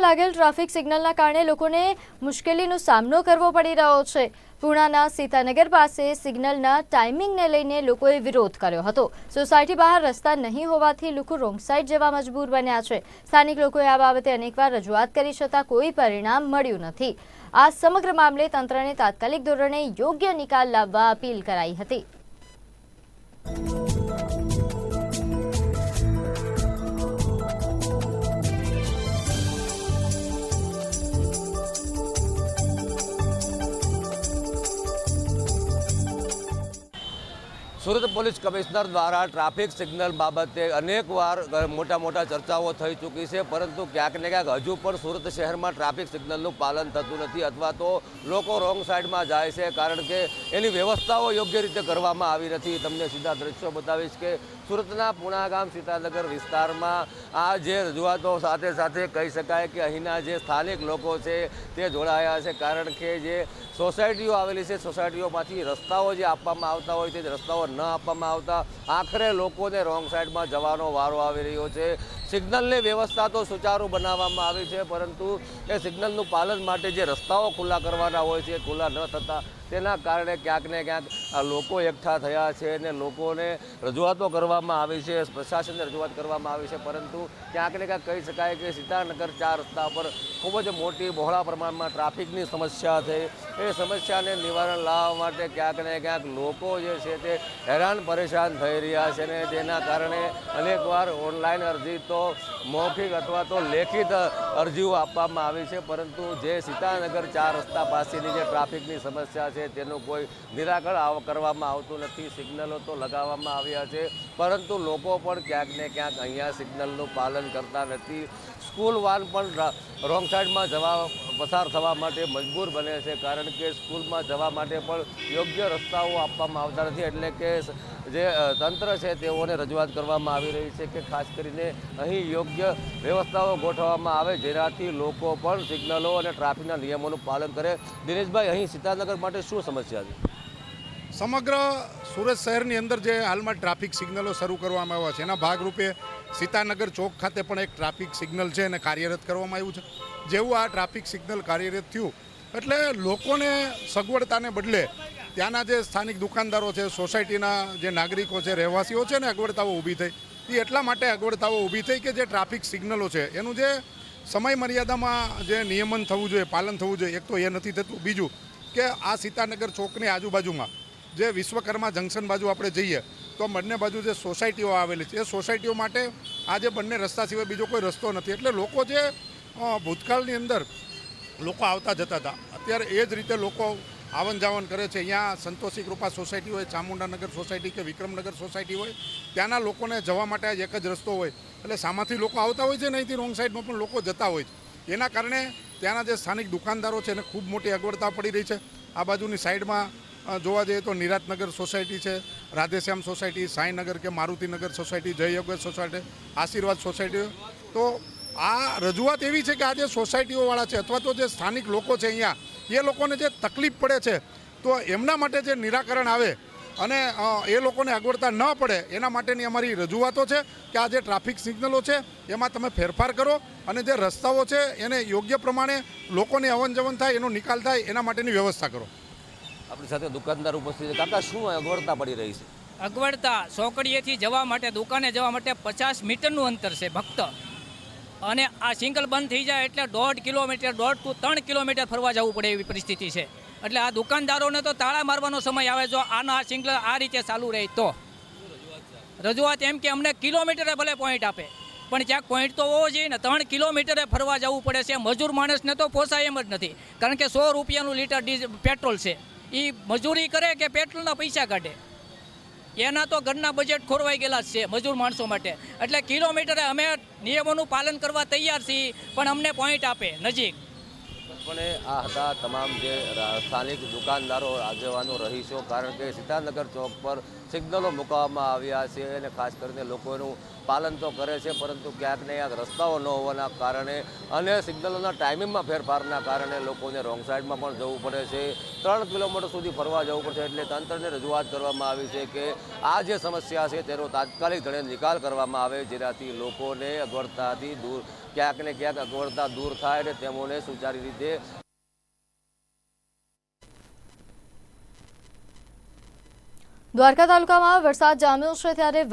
લાગેલ traffic સિગ્નલના કારણે લોકોને મુશ્કેલીનો સામનો કરવો પડી રહ્યો છે. પૂણાના સીતાનગર પાસે સિગ્નલના ટાઈમિંગને લઈને લોકોએ વિરોધ કર્યો હતો. સોસાયટી બહાર રસ્તા નહીં હોવાથી લોકો રોંગ સાઈડ જવા મજબૂર બન્યા છે. સ્થાનિક લોકોએ આ બાબતે અનેકવાર રજૂઆત કરી છતાં કોઈ પરિણામ મળ્યું નથી. આ સમગ્ર મામલે તંત્રને તાત્કાલિક ધોરણે યોગ્ય નિકાલ લાવવા અપીલ કરાઈ હતી. સુરત પોલીસ કમિશનર દ્વારા ટ્રાફિક સિગ્નલ બાબતે અનેકવાર મોટા મોટા ચર્ચાઓ થઈ ચૂકી છે, પરંતુ ક્યાંક ને ક્યાંક હજુ પણ સુરત શહેરમાં ટ્રાફિક સિગ્નલનું પાલન થતું નથી અથવા તો લોકો રોંગ સાઈડમાં જાય છે, કારણ કે એની વ્યવસ્થાઓ યોગ્ય રીતે કરવામાં આવી નથી. તમને સીધા દ્રશ્યો બતાવીશ કે સુરતના પુણાગામ સીતાનગર વિસ્તારમાં આ જે રજૂઆતો સાથે સાથે કહી શકાય કે અહીંના જે સ્થાનિક લોકો છે તે જોડાયા છે. કારણ કે જે સોસાયટીઓ આવેલી છે, સોસાયટીઓમાંથી રસ્તાઓ જે આપવામાં આવતા હોય તે રસ્તાઓ ન આપવામાં આવતા આખરે લોકોને રોંગ સાઈડમાં જવાનો વારો આવી રહ્યો છે. સિગ્નલની વ્યવસ્થા તો સુચારુ બનાવવામાં આવી છે, પરંતુ એ સિગ્નલનું પાલન માટે જે રસ્તાઓ ખુલ્લા કરવાના હોય છે ખુલ્લા ન થતા, તેના કારણે ક્યાંક ને ક્યાંક લોકો એકઠા થયા છે અને લોકોને રજૂઆતો કરવામાં આવી છે, પ્રશાસનને રજૂઆત કરવામાં આવી છે, પરંતુ ક્યાંક ને ક્યાંક કહી શકાય કે સીતાનગર ચાર રસ્તા પર ખૂબ જ મોટી બહોળા પ્રમાણમાં ટ્રાફિકની સમસ્યા છે. એ સમસ્યાને નિવારણ લાવવા માટે ક્યાંક ને ક્યાંક લોકો જે છે તે હેરાન પરેશાન થઈ રહ્યા છે અને તેના કારણે અનેકવાર ઓનલાઈન અરજી તો મૌખિક અથવા તો લેખિત અરજીઓ આપવામાં આવી છે, પરંતુ જે સીતાનગર ચાર રસ્તા પાસેની જે ટ્રાફિકની સમસ્યા છે, તેનું કોઈ નિરાકરણ કરવામાં આવતું નથી. સિગ્નલો તો લગાવવામાં આવ્યા છે, પરંતુ લોકો પણ ક્યાંક ને ક્યાંક અહીંયા સિગ્નલનું પાલન કરતા નથી. સ્કૂલ વાન પણ રોંગ સાઈડમાં જવા પસાર થવા માટે મજબૂર બને છે, કારણ કે સ્કૂલમાં જવા માટે પણ યોગ્ય રસ્તાઓ આપવામાં આવતા નથી. એટલે કે જે તંત્ર છે તેઓને રજૂઆત કરવામાં આવી રહી છે કે ખાસ કરીને અહીં યોગ્ય વ્યવસ્થાઓ ગોઠવવામાં આવે, જેનાથી લોકો પણ સિગ્નલો અને ટ્રાફિકના નિયમોનું પાલન કરે. દિનેશભાઈ, અહીં સીતાનગર માટે શું સમસ્યા છે? સમગ્ર સુરત શહેરની અંદર જે હાલમાં ટ્રાફિક સિગ્નલો શરૂ કરવામાં આવ્યા છે, એના ભાગરૂપે સીતાનગર ચોક ખાતે પણ એક ટ્રાફિક સિગ્નલ છે એને કાર્યરત કરવામાં આવ્યું છે. જેવું આ ટ્રાફિક સિગ્નલ કાર્યરત થયું, એટલે લોકોને સગવડતાને બદલે ત્યાંના જે સ્થાનિક દુકાનદારો છે, સોસાયટીના જે નાગરિકો છે, રહેવાસીઓ છે ને અગવડતાઓ ઊભી થઈ. એ એટલા માટે અગવડતાઓ ઊભી થઈ કે જે ટ્રાફિક સિગ્નલો છે, એનું જે સમય મર્યાદામાં જે નિયમન થવું જોઈએ, પાલન થવું જોઈએ, એક તો એ નથી થતું. બીજું કે આ સીતાનગર ચોકની આજુબાજુમાં જે વિશ્વકર્મા જંકશન બાજુ આપણે જઈએ, તો બંને બાજુ જે સોસાયટીઓ આવેલી છે, એ સોસાયટીઓ માટે આ જે બંને રસ્તા સિવાય બીજો કોઈ રસ્તો નથી. એટલે લોકો જે ભૂતકાળની અંદર લોકો આવતા જતા હતા. અત્યારે એ જ રીતે લોકો આવન જાવન કરે છે. અહીંયા સંતોષી કૃપા સોસાયટી હોય ચામુંડાનગર સોસાયટી કે વિક્રમનગર સોસાયટી હોય, ત્યાંના લોકોને જવા માટે આ એક જ રસ્તો હોય. એટલે સામાથી લોકો આવતા હોય છે ને અહીંથી રોંગ સાઈડમાં, પણ લોકો જતા હોય છે. એના કારણે ત્યાંના જે સ્થાનિક દુકાનદારો છે એને ખૂબ મોટી અગવડતા પડી રહી છે. આ બાજુની સાઈડમાં જોવા જઈએ તો નિરાતનગર સોસાયટી છે, રાધેશ્યામ સોસાયટી, સાંઈનગર કે મારુતિનગર સોસાયટી જયયોગર સોસાયટી, આશીર્વાદ સોસાયટી તો આ રજૂઆત એવી છે કે આ જે સોસાયટીઓવાળા છે અથવા તો જે સ્થાનિક લોકો છે અહીંયા, એ લોકોને જે તકલીફ પડે છે, તો એમના માટે જે નિરાકરણ આવે અને એ લોકોને અગવડતા ન પડે, એના માટેની અમારી રજૂઆતો છે કે આ જે ટ્રાફિક સિગ્નલો છે, એમાં તમે ફેરફાર કરો અને જે રસ્તાઓ છે એને યોગ્ય પ્રમાણે લોકોની અવન જવન થાય, એનો નિકાલ થાય, એના માટેની વ્યવસ્થા કરો. આપણી સાથે દુકાનદાર ઉપસ્થિત છે કાકા, શું અગવડતા પડી રહી છે? અગવડતા ચોકડીએથી જવા માટે, દુકાને જવા માટે પચાસ મીટરનું અંતર છે ભક્ત. અને આ સિંગલ બંધ થઈ જાય એટલે દોઢ કિલોમીટર, દોઢ ટુ ત્રણ કિલોમીટર ફરવા જવું પડે એવી પરિસ્થિતિ છે. એટલે આ દુકાનદારોને તો તાળા મારવાનો સમય આવે, જો આના સિંગલ આ રીતે ચાલુ રહે તો. રજૂઆત એમ કે અમને કિલોમીટરે ભલે પોઈન્ટ આપે, પણ જ્યાં પોઈન્ટ તો હોવો જોઈએ ને. ત્રણ કિલોમીટરે ફરવા જવું પડે છે. મજૂર માણસને તો પોસાય એમ જ નથી. કારણ કે સો રૂપિયાનું લીટર ડીઝ, પેટ્રોલ છે. એ મજૂરી કરે કે પેટ્રોલના પૈસા કાઢે? એના તો ઘરના બજેટ ખોરવાઈ ગયેલા છે મજૂર માણસો માટે. એટલે કિલોમીટરે અમે નિયમોનું પાલન કરવા તૈયાર છીએ, પણ અમને પોઈન્ટ આપે, નજીક. પણ આ હતા તમામ જે સ્થાનિક દુકાનદારો, આગેવાનો, રહીશો, કારણ કે સીતાનગર ચોક પર સિગ્નલો મૂકવામાં આવ્યા છે અને ખાસ કરીને લોકોનું પાલન તો કરે છે, પરંતુ ક્યાંક ને ક્યાંક રસ્તાઓ ન હોવાના કારણે અને સિગ્નલોના ટાઈમિંગમાં ફેરફારના કારણે લોકોને રોંગ સાઈડમાં પણ જવું પડે છે. ત્રણ કિલોમીટર સુધી ફરવા જવું પડશે એટલે તંત્રને રજૂઆત કરવામાં આવી છે કે આ જે સમસ્યા છે તેનો તાત્કાલિક ધણે નિકાલ કરવામાં આવે, જેનાથી લોકોને અગવડતાથી દૂર ક્યાંક ને ક્યાંક અગવડતા દૂર થાય અને તેઓને સુચારી રીતે દ્વારકા તાલુકામાં વરસાદ જામ્યો છે ત્યારે